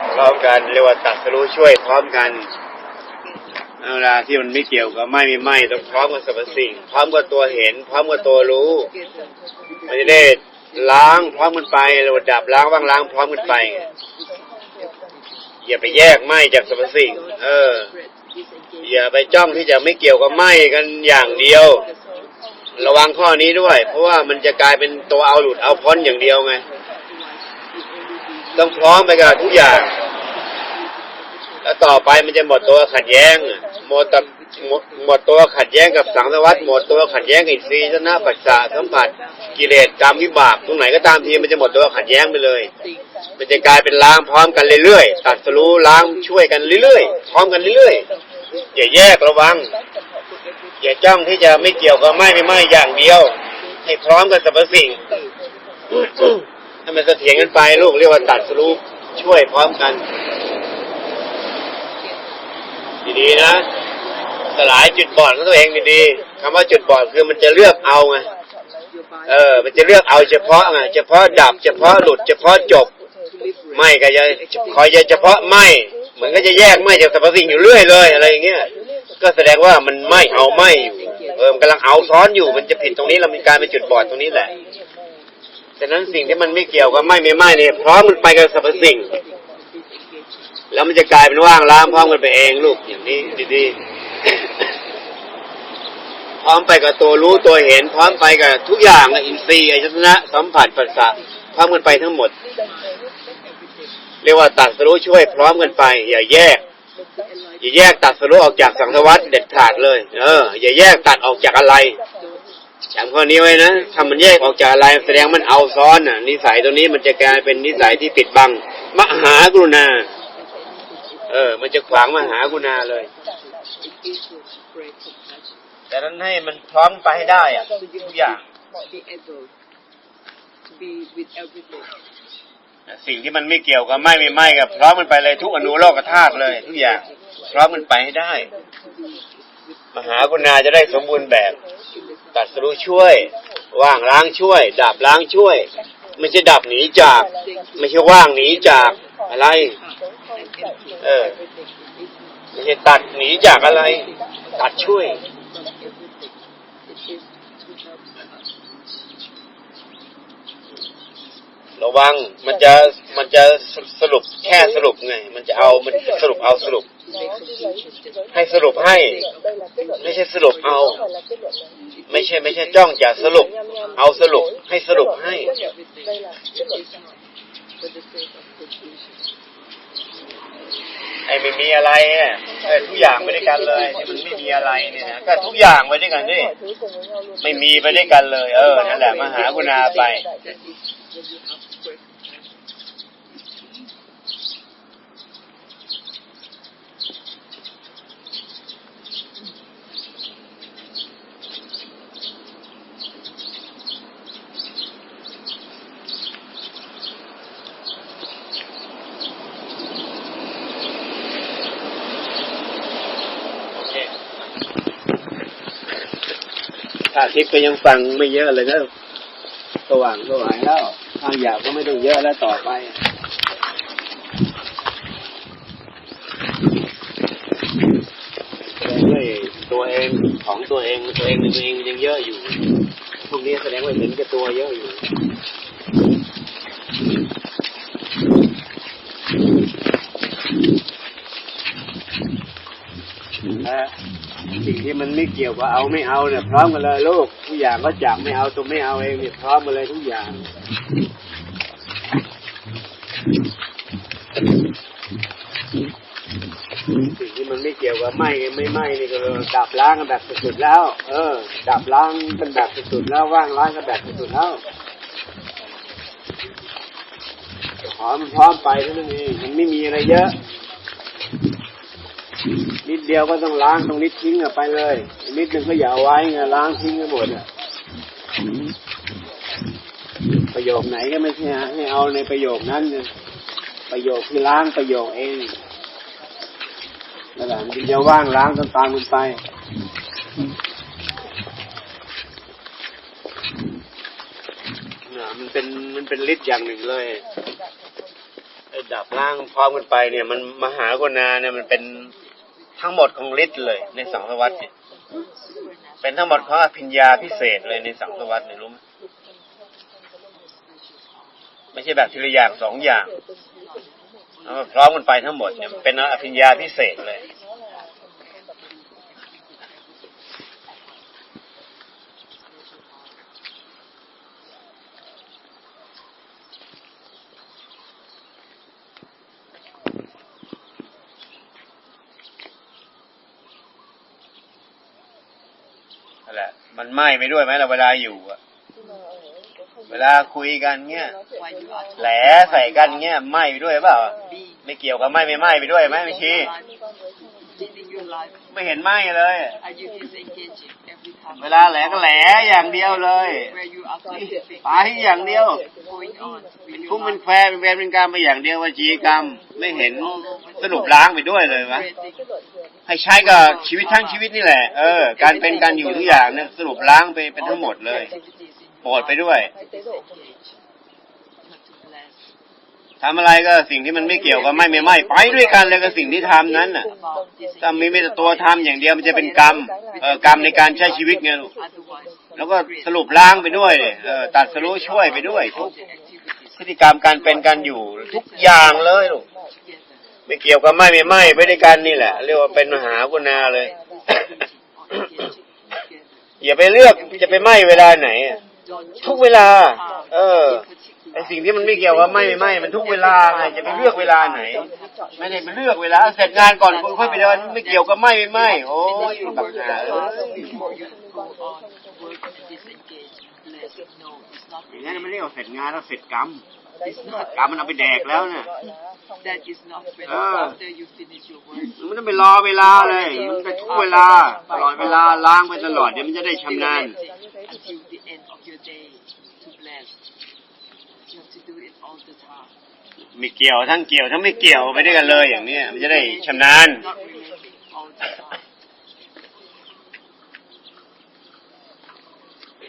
พร้อมกันเรียกว่าตัดสรู้ช่วยพร้อมกันเวลาที่มันไม่เกี่ยวกับไม่ไม่ไม่ต้องพร้อมกับสรรพสิ่ง พร้อมกับตัวเห็น พร้อมกับตัวรู้มันจะได้ล้างพร้อมกันไปเราดับล้างบ้างล้างพร้อมกันไป อย่าไปแยกไหมจากสรรพสิ่ง เออ อย่าไปจ้องที่จะไม่เกี่ยวกับไหมกันอย่างเดียว ระวังข้อนี้ด้วย เพราะว่ามันจะกลายเป็นตัวเอาหลุดเอาพ้นอย่างเดียวไง ต้องพร้อมไปกับทุกอย่าง แล้วต่อไปมันจะหมดตัวขัดแย้งหมดตัหมดหมดตัวขัดแย้งกับสังสวัฏหมดตัวขัดแย้งกับอินทรีย์ชนะปัจจาสัมผัสกิเลสกรรมวิบากตรงไหนก็ตามทีมันจะหมดตัวขัดแย้งไปเลย มันจะกลายเป็นล้างพร้อมกันเรื่อยๆตัดสรู้ล้างช่วยกันเรื่อยๆพร้อมกันเรื่อยๆอย่าแยกระวัง อย่าจ้องที่จะไม่เกี่ยวกับไม่ไม่ไม่อย่างเดียว ให้พร้อมกันสรรพสิ่ง ให้มันเสถียรกันไปลูกเรียกว่าตัดสรู้ช่วยพร้อมกัน ดีๆนะสลายจุดบอดของตัวเองดีๆคำว่าจุดบอดคือมันจะเลือกเอาไงเออ มันจะเลือกเอาเฉพาะไงเฉพาะดับ เฉพาะหลุด เฉพาะจบ ไม่ก็จะคอยจะเฉพาะไม่เหมือนก็จะแยกไม่จากสรรพสิ่งอยู่เรื่อยเลยอะไรอย่างเงี้ยก็แสดงว่ามันไม่เอาไม่อยู่เออมันกำลังเอาซ้อนอยู่มันจะผิดตรงนี้เรามีการเป็นจุดบอดตรงนี้แหละ ฉะนั้นสิ่งที่มันไม่เกี่ยวกับไม่ไม่ไม่เนี่ยพร้อมมันไปกับสรรพสิ่ง แล้วมันจะกลายเป็นว่างล้างพร้อมกันไปเองลูกอย่างนี้ดีๆ พร้อมไปกับตัวรู้ตัวเห็น พร้อมไปกับทุกอย่างอินทรีย์อายตนะสัมผัสปัสสะพร้อมกันไปทั้งหมด เรียกว่าตัดสรู้ช่วยพร้อมกันไป อย่าแยก อย่าแยกตัดสรู้ออกจากสังสารวัฏเด็ดขาดเลย เออ อย่าแยกตัดออกจากอะไร จำข้อนี้ไว้นะถ้ามันแยกออกจากอะไรแสดงมันเอาซ้อนอะ นิสัยตัวนี้มันจะกลายเป็นนิสัยที่ปิดบัง มหากรุณา เออ มันจะขวางมหากรุณาเลย แต่นั้นให้มันพร้อมไปให้ได้อะทุกอย่างสิ่งที่มันไม่เกี่ยวกับไม่ไม่ไม่กับพร้อมมันไปเลยทุกอนุโลกธาตุเลย ทุกอย่างพร้อมมันไปให้ได้ มหากรุณาจะได้สมบูรณ์แบบ ตัดสรู้ช่วย ว่างล้างช่วย ดับล้างช่วย ไม่ใช่ดับหนีจาก ไม่ใช่ว่างหนีจากอะไร เออ ไม่ใช่ตัดหนีจากอะไร ตัดช่วย ระวังมันจะมันจะสรุปแค่สรุปไง มันจะเอามันจะสรุปเอาสรุป ให้สรุปให้ ไม่ใช่สรุปเอา ไม่ใช่ไม่ใช่จ้องจะสรุป เอาสรุปให้สรุปให้ ไอ้ไม่มีอะไรเนี่ยเออทุกอย่างไปด้วยกันเลยที่มันไม่มีอะไรเนี่ยนะก็ทุกอย่างไปด้วยกันนี่ไม่มีไปด้วยกันเลย เออนั่นแหละมหากุณาไป ถ้าทิพย์ก็ยังฟังไม่เยอะเลยนะสว่างสวายแล้วทางอยากก็ไม่ต้องเยอะแล้วต่อไปด้วยตัวเองของตัวเองตัวเองตัวเองยังเยอะอยู่ พวกนี้แสดงว่าเห็นกับตัวเยอะอยู่ นะสิ่ง ที่มันไม่เกี่ยวกับเอาไม่เอาเนี่ยพร้อมกันเลยลูกทุกอย่างก็จากไม่เอาตัวไม่เอาเองเนี่ยพร้อมกันเลยทุกอย่างสิ่งที่มันไม่เกี่ยวกับไหมไม่ไหมนี่ก็เลยดับล้างกันแบบสุดๆแล้ว เออ ดับล้างกันแบบสุดๆแล้วว่างล้างกันแบบสุดๆแล้วขอมพร้อมไปเท่านั้นเองมันไม่มีอะไรเยอะ นิดเดียวก็ต้องล้างตรงนิดทิ้งอะไปเลย นิดนึงก็อย่าไว้ไงล้างทิ้งกันหมดอะประโยคไหนก็ไม่ใช่ให้เอาในประโยคนั้นประโยคที่ล้างประโยคเองนั่นแหละมันจะว่างล้างตามตามกันไปเนี่ยมันเป็นมันเป็นฤทธิ์อย่างหนึ่งเลยดับล้างพร้อมกันไปเนี่ย มันมหากรุณาเนี่ยมันเป็น ทั้งหมดของฤทธิ์เลยในสังสวัตเนี่ยเป็นทั้งหมดของอภิญญาพิเศษเลยในสังสวัตเนี่ยรู้ไหมไม่ใช่แบบทีละอย่างสองอย่างเอาพร้อมกันไปทั้งหมดเนี่ยเป็นอภิญญาพิเศษเลย นั่นแหละ มัน ไหม้ไปด้วยไหมเราเวลาอยู่อะเวลาคุยกันเงี้ย Why you are แหลใส่กันเงี้ยไหม้ไปด้วยเปล่า be ไม่เกี่ยวกับไหม้ไม่ไหม้ไปด้วยไหมไม่ชี้ living your life? ไม่เห็นไหม้เลย Are you disengaging every time? เวลาแหลก็แหลอย่างเดียวเลย Where you are specific ไปอย่างเดียว going on with พุ่ง your เป็น life, แควเป็นแวนเป็นการไปอย่างเดียววจีกรรม ไม่เห็นสรุปล้างไปด้วยเลยวะ creating ให้ใช้กับชีวิตทั้งชีวิตนี่แหละ เออ การเป็นการอยู่ทุกอย่างเนี่ยสรุปล้างไปเป็นทั้งหมดเลยโปรดไปด้วยทำอะไรก็สิ่งที่มันไม่เกี่ยวกับไม่ไม่ไม่ไปด้วยกันเลยกับสิ่งที่ทำนั้นน่ะถ้ามีไม่แต่ตัวทำอย่างเดียวมันจะเป็นกรรมเออกรรมในการใช้ชีวิตไงลูกแล้วก็สรุปล้างไปด้วยเออตัดสรุปช่วยไปด้วยทุกพฤติกรรมการเป็นการอยู่ทุกอย่างเลยลูก ไม่เกี่ยวกับไม่ไม่ไม่ไปด้วยกันนี่แหละ เรียกว่าเป็นมหากุณาเลย อย่าไปเลือกจะไปไหม้เวลาไหน ทุกเวลา เออไอสิ่งที่มันไม่เกี่ยวกับไม่ไม่ไม่มันทุกเวลาไงจะไปเลือกเวลาไหน ไม่ได้ไปเลือกเวลาเสร็จงานก่อนค่อยไปเดินไม่เกี่ยวกับไม่ไม่ไม่โอ้ยแบบัก work หาอย่างนั้นไม่เรียกว่าเสร็จงานแล้วเสร็จกรรม กรรมมันเอาไปแดกแล้วเนี่ย That is not when Ah. after you finish your work. มันต้องไปรอเวลาเลย มันไปทุกเวลาตลอดเวลาล้างไปตลอด เดี๋ยวมันจะได้ชำนาญ Until the end of your day to bless. You have to do it all the time. ไม่เกี่ยวทั้งเกี่ยวทั้งไม่เกี่ยวไปด้วยกันเลยอย่างเนี้ยมันจะได้ชำนาญ Not relating all the time.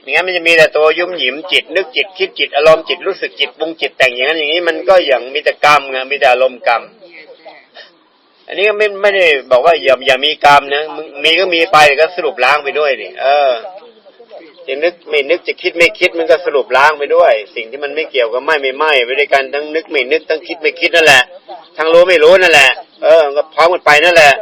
ไม่งั้นมันจะมีแต่ตัวยุ่มหยิมจิต นึกจิตคิดจิตอารมณ์จิตรู้สึกจิตปรุงจิตแต่งอย่างนั้นอย่างนี้มันก็อย่างมีแต่กรรมไงมีแต่อารมณ์กรรม อันนี้ไม่ไม่ได้บอกว่าอย่าอย่ามีกรรมนะมึงมีก็มีไปก็สรุปล้างไปด้วยดิเออจะนึกไม่นึกจะคิดไม่คิดมันก็สรุปล้างไปด้วย สิ่งที่มันไม่เกี่ยวกับไม่ไม่ไม่ไปด้วยกันทั้งนึกไม่นึกทั้งคิดไม่คิดนั่นแหละทั้งรู้ไม่รู้นั่นแหละ เออก็พร้อมกันไปนั่นแหละ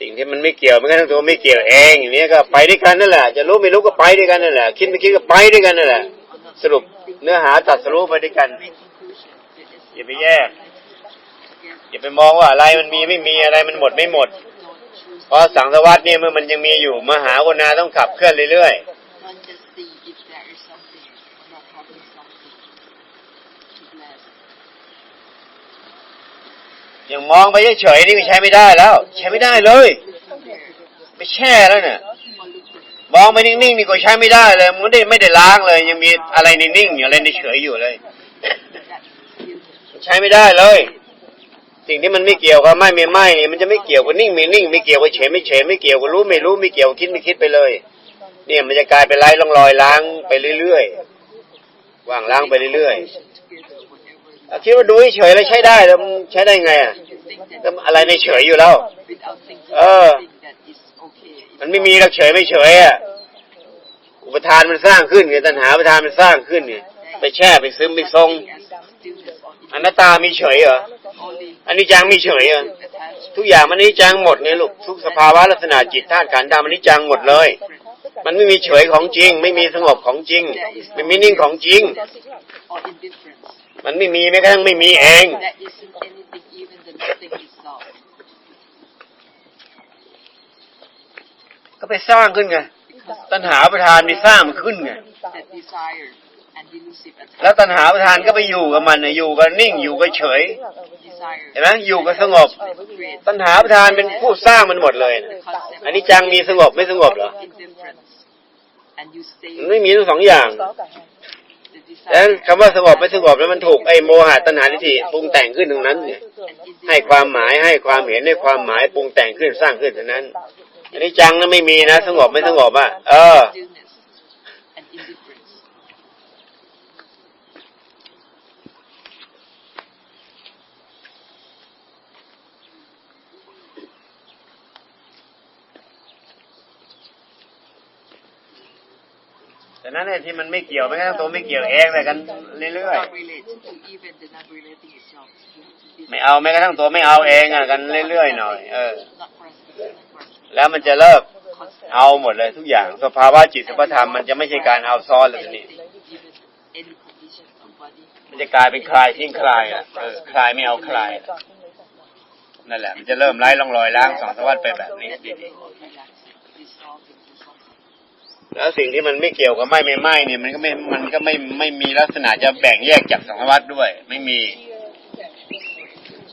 สิ่งที่มันไม่เกี่ยวมันก็ทั้งตัวไม่เกี่ยวเองอย่างนี้ก็ไปด้วยกันนั่นแหละ จะรู้ไม่รู้ก็ไปด้วยกันนั่นแหละ คิดไม่คิดก็ไปด้วยกันนั่นแหละ สรุปเนื้อหาตัดสรุปไปด้วยกันอย่าไปแยกอย่าไปมองว่าอะไรมันมีไม่มีอะไรมันหมดไม่หมด เพราะสังสวัตเนี่ยเมื่อมันยังมีอยู่มหากรุณาต้องขับเคลื่อนเรื่อย Not just see if there is something, not having something to bless. ๆ อย่างมองไปเฉยๆนี่ก็ใช้ไม่ได้แล้ว ใช้ไม่ได้เลย Looking there, ไปแช่แล้วเนี่ยมองไปนิ่งๆนี่ก็ใช้ไม่ได้เลยมันไม่ได้ไม่ได้ล้างเลย ยังมีอะไรนิ่งๆอยู่อะไรเฉยอยู่เลยใช้ไม่ได้เลย สิ่งที่มันไม่เกี่ยวกับไม่ไม่ไม่นี่มันจะไม่เกี่ยวกับนิ่งไม่นิ่งไม่เกี่ยวกับเฉยไม่เฉยไม่เกี่ยวกับรู้ไม่รู้ไม่เกี่ยวคิดไม่คิดไปเลย เนี่ยมันจะกลายเป็นไร้ร่องรอยล้างไปเรื่อยๆว่างล้างไปเรื่อย together, whatever ๆอะ คิดว่าดูเฉยแล้วใช้ได้แล้วใช้ได้ไงอะอะไรในเฉยอยู่แล้ว without thinking Uh. something that is okay. It's มันไม่มีหรักเฉยไม่เฉยอะอุปทานมันสร้างขึ้นไงตัณหาอุปทานมันสร้างขึ้นไงไปแช่ไปซึมไปทรงอนัตตามีเฉยเหรออันนี้จังมีเฉยเหรอทุกอย่างมันอนิจจังหมดเนี่ยลูกทุกสภาวะลักษณะจิตธาตุขันธ์ธรรมอนิจจังหมดเลย มันไม่มีเฉยของจริง ไม่มีสงบของจริง ไม่มีนิ่งของจริง มันไม่มีแม้กระทั่งไม่มีเอง There isn't anything, even the nothing itself. ก็ไปสร้างขึ้นไง Because ตัณหาประทานไปสร้างมันขึ้นไง that desire and delusive แล้ว attachment, ตัณหาประทานก็ไปอยู่กับมันน่ะอยู่กับนิ่งอยู่กับเฉย desire, เห็นไหมอยู่กับสงบ create ตัณหาประทานเป็นผู้สร้างมันหมดเลยนะ the concept อันนี้จังมีสงบไม่สงบเหรอ of indifference. And you stay มันไม่มีทั้งสองอย่าง the แล้ว desire คำว่าสงบไม่สงบแล้วมันถูกไอ้โมหะตัณหาทิฏฐิปรุงแต่งขึ้นตรงนั้นเนี่ย and ให้ความหมายให้ความเห็นให้ความหมายปรุงแต่งขึ้นสร้างขึ้นเท่านั้นอันนี้จังนะไม่มีนะ สงบไม่สงบอะเออ ฉะนั้นไอ้ที่มันไม่เกี่ยวไม่งั้นตัวไม่เกี่ยวเองแต่กันเรื่อย not relate to even the not relating itself. You have to ๆไม่เอาแม้กระทั่งตัวไม่เอาเองอะกันเรื่อยๆหน่อย เออ not present, not present. แล้วมันจะเลิก Constant. เอาหมดเลยทุกอย่าง สภาวะจิตสภาวะธรรมมันจะไม่ใช่การเอาซ้อนเลยทีนี้ Even any condition of body. มันจะกลายเป็นคลายทิ้งคลายอะเออคลายไม่เอาคลายอะนั่นแหละ มันจะเริ่มไล่ร่องรอยล้างสองสวัสดไปแบบนี้ Let ดี the แล้วสิ่งที่มันไม่เกี่ยวกับไม่ไม่ไม่เนี่ยมันก็ไม่มันก็ไม่ไม่มีลักษณะจะแบ่งแยกจากสังสารวัตด้วย ไม่มี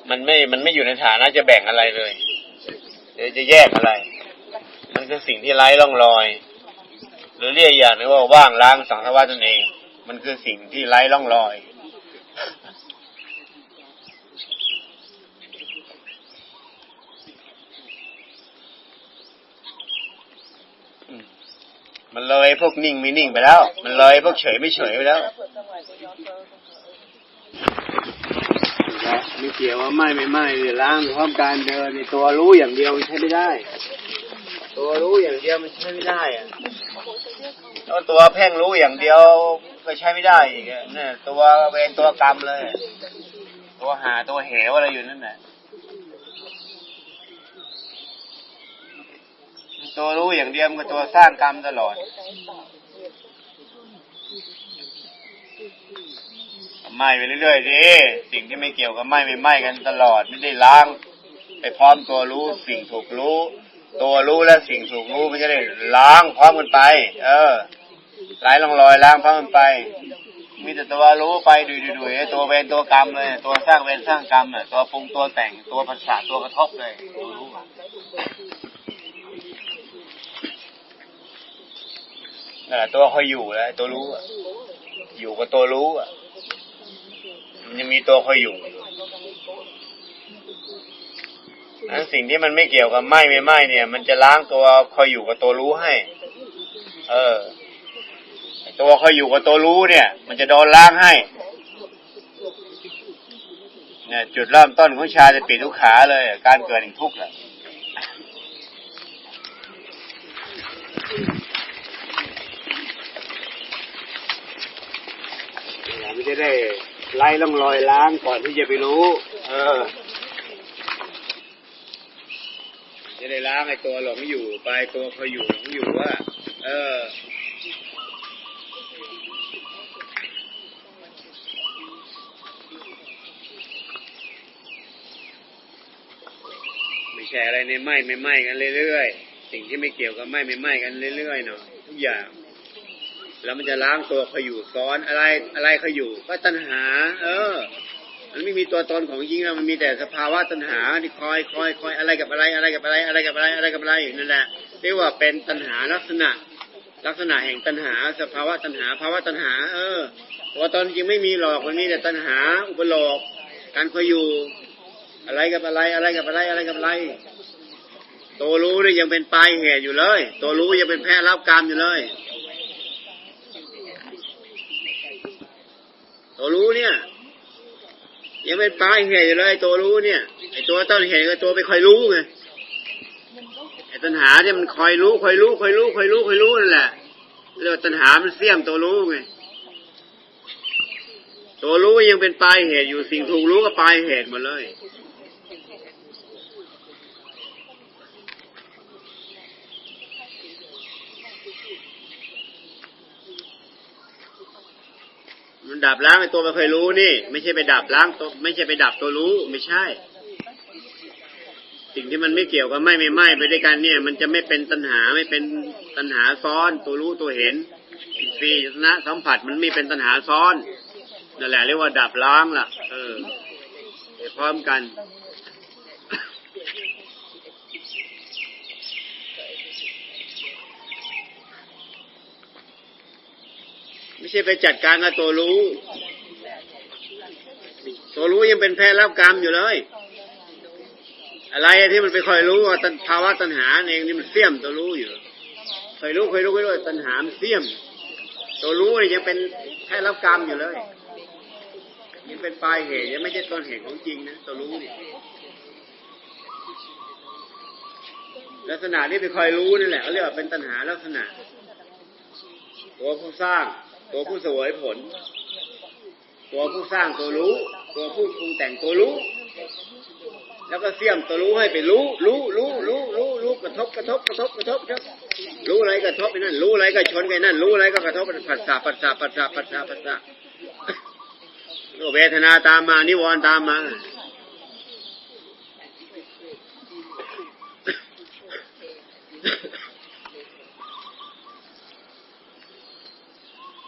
มันไม่ มันไม่อยู่ในฐานะจะแบ่งอะไรเลยหรือจะแยกอะไร มันคือสิ่งที่ไร้ร่องรอย หรือเรียกอย่างนึงว่าว่างล้างสังสารวัตนั่นเอง มันคือสิ่งที่ไร้ร่องรอย มันเลยพวกนิ่งไม่นิ่งไปแล้ว มันเลยพวกเฉยไม่เฉยไปแล้วไม่เกี่ยวว่าไม่ไม่ไม่หรือล้างพร้อมการเดินในตัวรู้อย่างเดียวมันใช้ไม่ได้ ตัวรู้อย่างเดียวมันใช้ไม่ได้อะแล้วตัวเพ่งรู้อย่างเดียวก็ใช้ไม่ได้อีกอะเนี่ยตัวเวรตัวกรรมเลย ตัวหาตัวเหวอะไรอยู่นั่นแหละ ตัวรู้อย่างเดียวมันก็ตัวสร้างกรรมตลอด ไหม้ไปเรื่อยๆดิสิ่งที่ไม่เกี่ยวกับไหม้ไม่ไหม้กันตลอดไม่ได้ล้าง ไปพร้อมตัวรู้สิ่งถูกรู้ ตัวรู้และสิ่งถูกรู้มันจะได้ล้างพร้อมกันไป เออไหลลงรอยล้างพร้อมกันไปมีแต่ตัวรู้ไปดุยดุยตัวเวรตัวกรรมเลยตัวสร้างเวรสร้างกรรมเน่ะตัวปรุงตัวแต่งตัวภาษาตัวกระทบเลยตัวรู้อะ นั่นแหละตัวคอยอยู่แล้วตัวรู้อะอยู่กับตัวรู้อะมันยังมีตัวคอยอยู่นั้นสิ่งที่มันไม่เกี่ยวกับไหมไม่ไหมเนี่ย มันจะล้างตัวคอยอยู่กับตัวรู้ให้ เออไอ้ตัวคอยอยู่กับตัวรู้เนี่ย มันจะโดนล้างให้เนี่ยจุดเริ่มต้นของชาจะปิดทุกขาเลย การเกิดแห่งทุกข์แหละมัน จะได้ไล่ล่องรอยล้างก่อนที่จะไปรู้ เออ จะได้ล้างไอ้ตัวหลงอยู่ไปตัวคออยู่หลงอยู่ว่า เออไม่ใช่อะไรในไหมไม่ไหมกันเรื่อยๆ สิ่งที่ไม่เกี่ยวกับไหมไม่ไหมกันเรื่อยๆหน่อยทุกอย่าง แล้วมันจะล้างตัวคอยอยู่ซ้อนอะไรอะไรคอยอยู่ ก็ตัณหา เออ มันไม่มีตัวตนของจริงแล้วมันมีแต่สภาวะตัณหาที่คอยคอยคอยอะไรกับอะไรอะไรกับอะไรอะไรกับอะไรอะไรกับอะไรนั่นแหละเรียกว่าเป็นตัณหาลักษณะ ลักษณะแห่งตัณหา สภาวะตัณหาภาวะตัณหา เออตัวตนจริงไม่มีหรอกมันมีแต่ตัณหา อุปโลกการคอยอยู่ อะไรกับอะไรอะไรกับอะไรอะไรกับอะไรตัวรู้เนี่ยยังเป็นปลายเหตุอยู่เลย ตัวรู้ยังเป็นแพ้รับกรรมอยู่เลย ตัวรู้เนี่ย ยังเป็นปลายเหตุอยู่เลยตัวรู้เนี่ยไอตัวต้นเหตุก็ตัวไปคอยรู้ไงไอตัณหาเนี่ยมันคอยรู้คอยรู้คอยรู้คอยรู้คอยรู้นั่นแหละเรียกว่าตัณหามันเสี่ยมตัวรู้ไงตัวรู้ยังเป็นปลายเหตุอยู่สิ่งถูกรู้ก็ปลายเหตุหมดเลย มันดับล้างไอ้ตัวไม่เคยรู้นี่ ไม่ใช่ไปดับล้างตัวไม่ใช่ไปดับตัวรู้ไม่ใช่ สิ่งที่มันไม่เกี่ยวกับไม่ไม่ไม่ไปด้วยกันเนี่ย มันจะไม่เป็นตัณหาไม่เป็นตัณหาซ้อนตัวรู้ตัวเห็นอินทรีย์ยตนะสัมผัสมันไม่เป็นตัณหาซ้อนนั่นแหละเรียกว่าดับล้างล่ะ เออไปพร้อมกัน ไม่ใช่ไปจัดการกับตัวรู้ ตัวรู้ยังเป็นแพ้รับกรรมอยู่เลย อะไรที่มันไปคอยรู้ว่าภาวะตัณหาเองนี่มันเสี่ยมตัวรู้อยู่คอยรู้คอยรู้คอยรู้ตัณหามเสี่ยม ตัวรู้นี่ยังเป็นแพ้รับกรรมอยู่เลยยังเป็นปลายเหตุยังไม่ใช่ต้นเหตุของจริงนะตัวรู้นี่ลักษณะที่ไปคอยรู้นี่แหละเขาเรียกว่าเป็นตัณหาลักษณะตัวผู้สร้าง ตัวผู้สวยผล ตัวผู้สร้างตัวรู้ ตัวผู้ปรุงแต่งตัวรู้ แล้วก็เสี่ยมตัวรู้ให้ไปรู้ รู้รู้รู้รู้รู้กระทบกระทบกระทบกระทบกระทบรู้อะไรกระทบไปนั่น รู้อะไรก็ชนไปนั่น รู้อะไรก็กระทบผัสสะผัสสะผัสสะผัสสะผัสสะเวทนาตามมา นิวรณ์ตามมา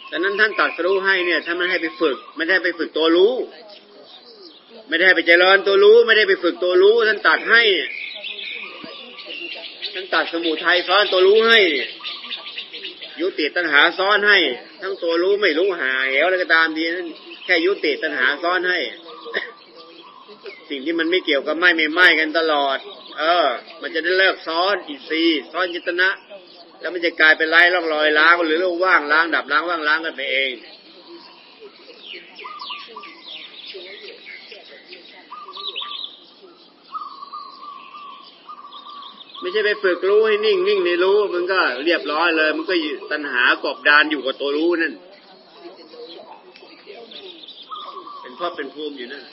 ฉะนั้นท่านตัดสรู้ให้เนี่ยท่านไม่ให้ไปฝึก ไม่ได้ไปฝึกตัวรู้ ไม่ได้ไปเจริญตัวรู้ ไม่ได้ไปฝึกตัวรู้ ท่านตัดให้เนี่ยท่านตัดสมุทัยซ้อนตัวรู้ให้เนี่ยยุติตัณหาซ้อนให้ ทั้งตัวรู้ไม่รู้หาเหวอะไรก็ตามทีนั้นแค่ยุติตัณหาซ้อนให้ สิ่งที่มันไม่เกี่ยวกับไม่ไม่ไม่กันตลอด เออ มันจะได้เลิกซ้อนอีซีย์ซ้อนจิตนะ แล้วมันจะกลายเป็นไร้ร่องรอยล้างหรือโลกว่างล้างดับล้างว่างล้างกันไปเอง ไม่ใช่ไปฝึกรู้ให้นิ่งนิ่งในรู้ มันก็เรียบร้อยเลย มันก็ตัณหากบดานอยู่กับตัวรู้นั่น เป็นพ่อเป็นภูมิอยู่นั่น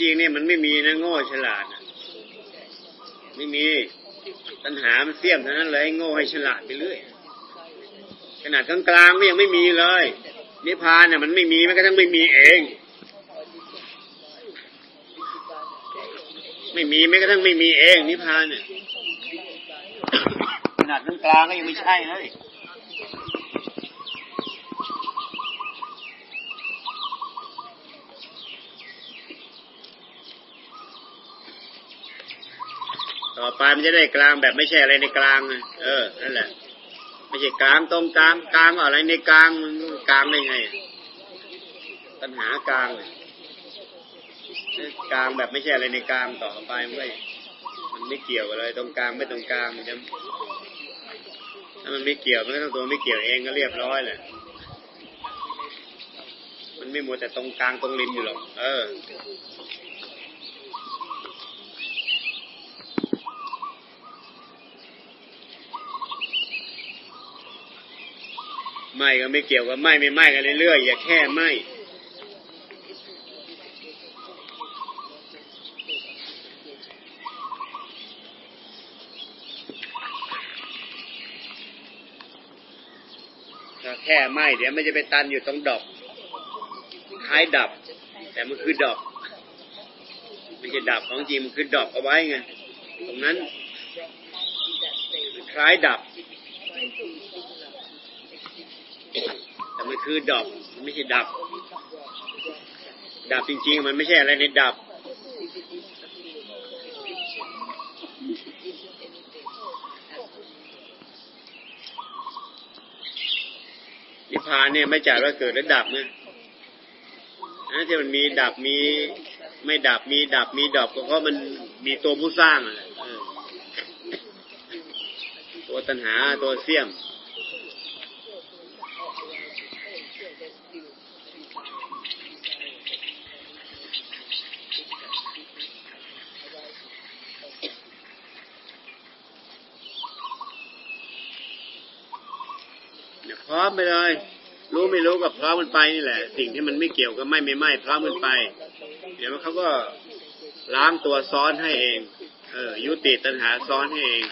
จริงเนี่ยมันไม่มีนะโง่ฉลาดไม่มีปัญหามันเสี่ยมเท่านั้นเลยให้โง่ให้ฉลาดไปเรื่อยขนาดกลางๆก็ยังไม่มีเลยนิพพานเนี่ยมันไม่มีแม้กระทั่งไม่มีเอง ไม่มีแม้กระทั่งไม่มีเองนิพพานเนี่ยขนาดกลางๆก็ยังไม่ใช่เลย ต่อไปมันจะได้กลางแบบไม่ใช่อะไรในกลางเออนั่นแหละ ไม่ใช่กลางตรงกลางกลางอะไรในกลางกลางได้ไงปัญหากลางกลางแบบไม่ใช่อะไรในกลางต่อไปมันไม่มันไม่เกี่ยวกันเลยตรงกลางไม่ตรงกลางมันจะถ้ามันไม่เกี่ยวมันก็ต้องตัวไม่เกี่ยวเองก็เรียบร้อยแหละมันไม่มัวแต่ตรงกลางตรงริมอยู่หรอกเออ ไม่ก็ไม่เกี่ยวกับไม่ไม่ไม่กันเรื่อยๆอย่าแค่ไม่ถ้าแค่ไม่เดี๋ยวมันจะไปตันอยู่ตรงดอกคล้ายดับ แต่มันคือดอก มันจะดับของจริงมันคือดอกเอาไว้ไงตรงนั้นคล้ายดับ แต่ มันคือดับไม่ใช่ดับ ดับจริง ๆ มันไม่ใช่อะไรในดับ นิพพานเนี่ยไม่จ่ายว่าเกิดและดับเนะนะที่มันมีดับมีไม่ดับมีดับมีดับก็เพราะมันมีตัวผู้สร้างอะแหละเออตัวตัณหาตัวเสี่ยม ร้อมไปเลย รู้ไม่รู้กับพร้อมมันไปนี่แหละ สิ่งที่มันไม่เกี่ยวกับไม่ไม่ไม่พร้อมมันไป เดี๋ยวเขาก็ล้างตัวซ้อนให้เอง เออยุติตัณหาซ้อนให้เอง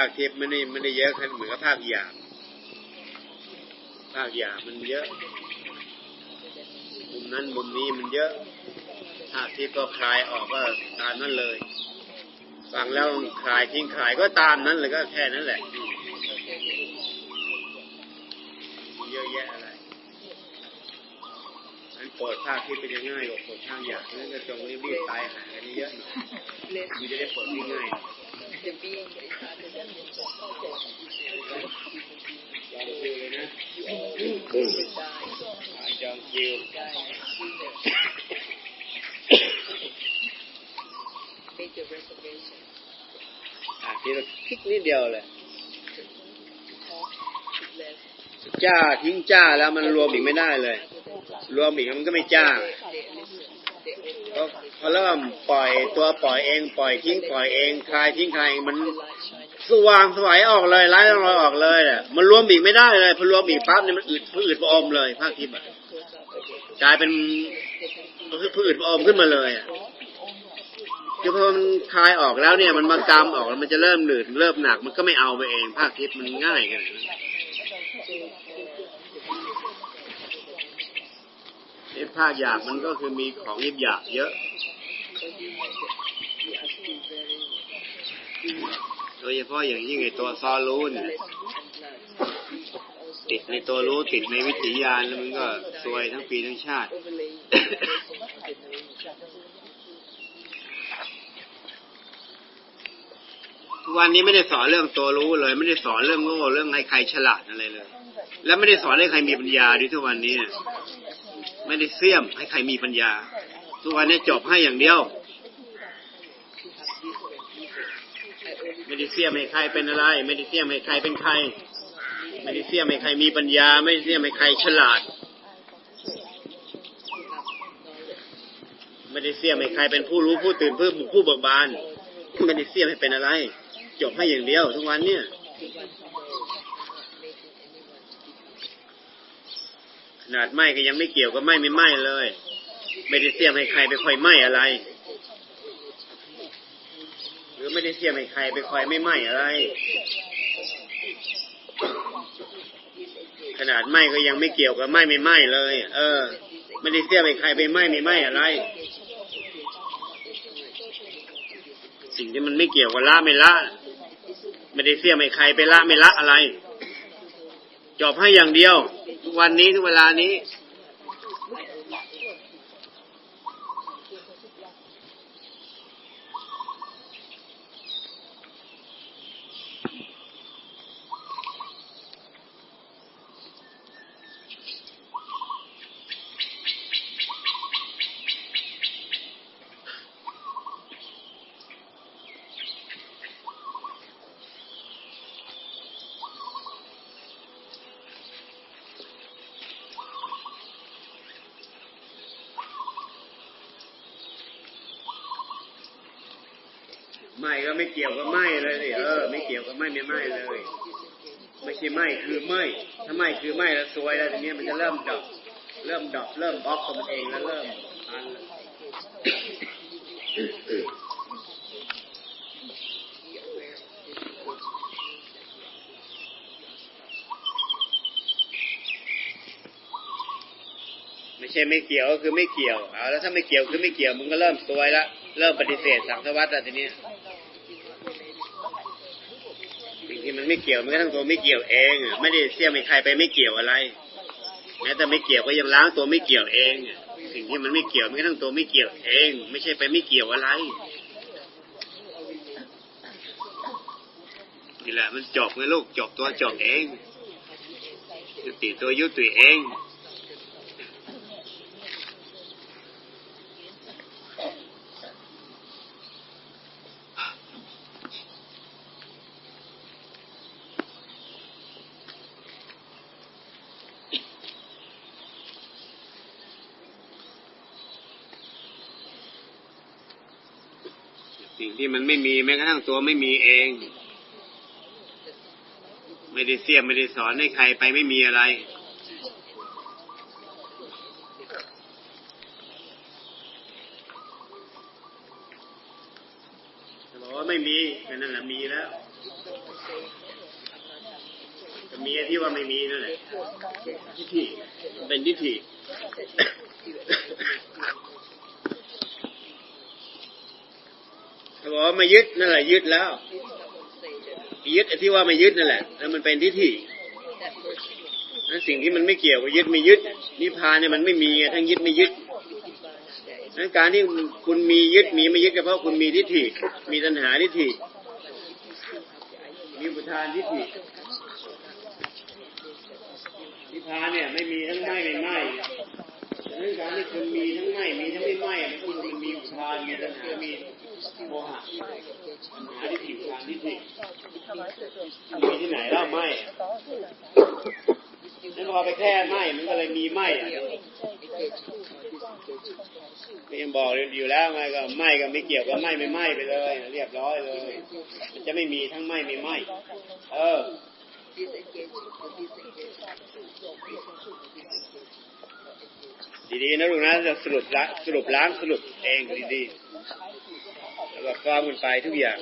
าคทิพย์ไม่ได้ไม่ได้เยอะขนาดเหมือนกับภาคหยาบภาคหยาบมันเยอะมุมนั้นมุมนี้มันเยอะภาคที่ก็คลายออกก็ตามนั้นเลยฟังแล้วคลายทิ้งคลายก็ตามนั้นเลยก็แค่นั้นแหละเยอะแยะอะไรอันโปรดภาคที่เป็นง่ายกว่าโปรดภาคหยาบนั่นก็จงรีบๆตายหากันเยอะหน่อย Let มันจะได้โปรดที่ง่าย the being is other than himself. จองคิวเลยนะ You die, จองคิว die sooner. Make the reservation. อะ ทีละคลิกนิดเดียวเลย Talk to less. จ้าทิ้งจ้าแล้วมันรวมอีกไม่ได้เลย รวมอีกมันก็ไม่จ้า They listen. They open เพราะพอเริ่มปล่อยตัวปล่อยเอง ปล่อยทิ้งปล่อยเองคลายทิ้งคลายเองมัน the light shining. สว่างสวัยออกเลยไล่รอยออกเลยเนี่ยมันรวมอีกไม่ได้เลยพอรวมอีกปั๊บเนี่ยมันอืดพืดพออมเลยภาคทิพย์อะ Goes up again. กลายเป็นพืดพออมขึ้นมาเลยอะ คือพอมันคลายออกแล้วเนี่ยมันมากำออกแล้วมันจะเริ่มหนืดเริ่มหนัก มันก็ไม่เอาไปเองภาคทิพย์มันง่ายกันเลยไอ้ภาคหยาบมันก็คือมีของยิบหยาบเยอะโดยเฉพาะอย่างยิ่งไอตัวซอรู้เนี่ยติดในตัวรู้ติดในวิถียานแล้วมันก็ซวยทั้งปีทั้งชาติ ทุก วันนี้ไม่ได้สอนเรื่องตัวรู้เลย ไม่ได้สอนเรื่องโง่เรื่องให้ใครฉลาดอะไรเลย แล้วไม่ได้สอนให้ใครมีปัญญาด้วยทุกวันนี้ไม่ได้เสี่ยมให้ใครมีปัญญา ทุกวันนี้จบให้อย่างเดียว ไม่ได้เสี่ยมให้ใครเป็นอะไร ไม่ได้เสี่ยมให้ใครเป็นใคร ไม่ได้เสี่ยมให้ใครมีปัญญา ไม่ได้เสี่ยมให้ใครฉลาด ไม่ได้เสี่ยมให้ใครเป็นผู้รู้ผู้ตื่นผู้ผู้เบิกบานไม่ได้เสี่ยมให้เป็นอะไร จบให้อย่างเดียว ทุกวันเนี่ย ขนาดไหมก็ยังไม่เกี่ยวกับไหมไม่ไหมเลย ไม่ได้เสี่ยมให้ใครไปคอยไหมอะไร หรือไม่ได้เสี่ยมให้ใครไปคอยไม่ไหมอะไร ขนาดไหมก็ยังไม่เกี่ยวกับไหมไม่ไหมเลย เออ ไม่ได้เสี่ยมให้ใครไปไหมไม่ไหมอะไรสิ่งที่มันไม่เกี่ยวกับละไม่ละ ไม่ได้เสี่ยมให้ใครไปละไม่ละอะไร จบให้อย่างเดียว ทุกวันนี้ทุกเวลานี้ ไม่ก็ไม่เกี่ยวกับไม่เลยสิเออไม่เกี่ยวกับไม่ไม่ไม่เลย ไม่ใช่ไม่คือไม่ถ้าไม่คือไม่แล้วซวยแล้วทีนี้มันจะเริ่มดอกเริ่มดอกเริ่มบล็อกตัวมันเองแล้วเริ่มอันไม่ใช่ไม่เกี่ยวก็คือไม่เกี่ยวเอาแล้วถ้าไม่เกี่ยวคือไม่เกี่ยวมึงก็เริ่มซวยละเริ่มปฏิเสธสังสวัสดิ์แล้วทีนี้ สิ่งที่ มันไม่เกี่ยวมันก็ทั้งตัวไม่เกี่ยวเองอะไม่ได้เสี่ยมให้ใครไปไม่เกี่ยวอะไรแม้แต่ไม่เกี่ยวก็ยังล้างตัวไม่เกี่ยวเองอะสิ่งที่มันไม่เกี่ยวมันก็ทั้งตัวไม่เกี่ยวเอง ไม่ใช่ไปไม่เกี่ยวอะไรนี่แหละมันจบไงลูกจบตัวจบเองยุติตัวยุติเอง สิ่งที่มันไม่มีแม้กระทั่งตัวไม่มีเอง ไม่ได้เสียมไม่ได้สอนให้ใครไปไม่มีอะไร บอกว่าไม่มีแค่นั้นแหละมีแล้วจะมันมีไอ้ที่ว่าไม่มีนั่นแหละทิฏฐิเป็นทิฏฐิ เขาบอกว่าไม่ยึดนั่นแหละยึดแล้ว ยึดไอ้ที่ว่าไม่ยึดนั่นแหละแล้วมันเป็นทิฏฐินั้นสิ่งที่มันไม่เกี่ยวกับยึดไม่ยึดนิพพานเนี่ยมันไม่มีทั้งยึดไม่ยึดนั้นการที่คุณมียึดมีไม่ยึดก็เพราะคุณมีทิฏฐิมีตัณหาทิฏฐิมีอุทานทิฏฐินิพพานเนี่ยไม่มีทั้งไม้ไม่ไม้ดังนั้นการที่คุณมีทั้งไม้มีทั้งไม่ไม้มันก็มันมีอุทานมีตัณหามี โมหะตัณหาทิฏฐิอุปทานทิฏฐิมีที่ไหนเล่าไม้นั่นพอไปแค่ไหม้มันก็เลยมีไหม้อะก็ยังบอกอยู่แล้วไงก็ไหม้ก็ไม่เกี่ยวกับไหม้ไม่ไหม้ไปเลย เรียบร้อยเลย มันจะไม่มีทั้งไหม้ไม่ไหมเออดีๆนะลูกนะจะสรุปละสรุปล้างสรุปเองดีๆ แล้วก็ฟ้องกันไปทุกอย่าง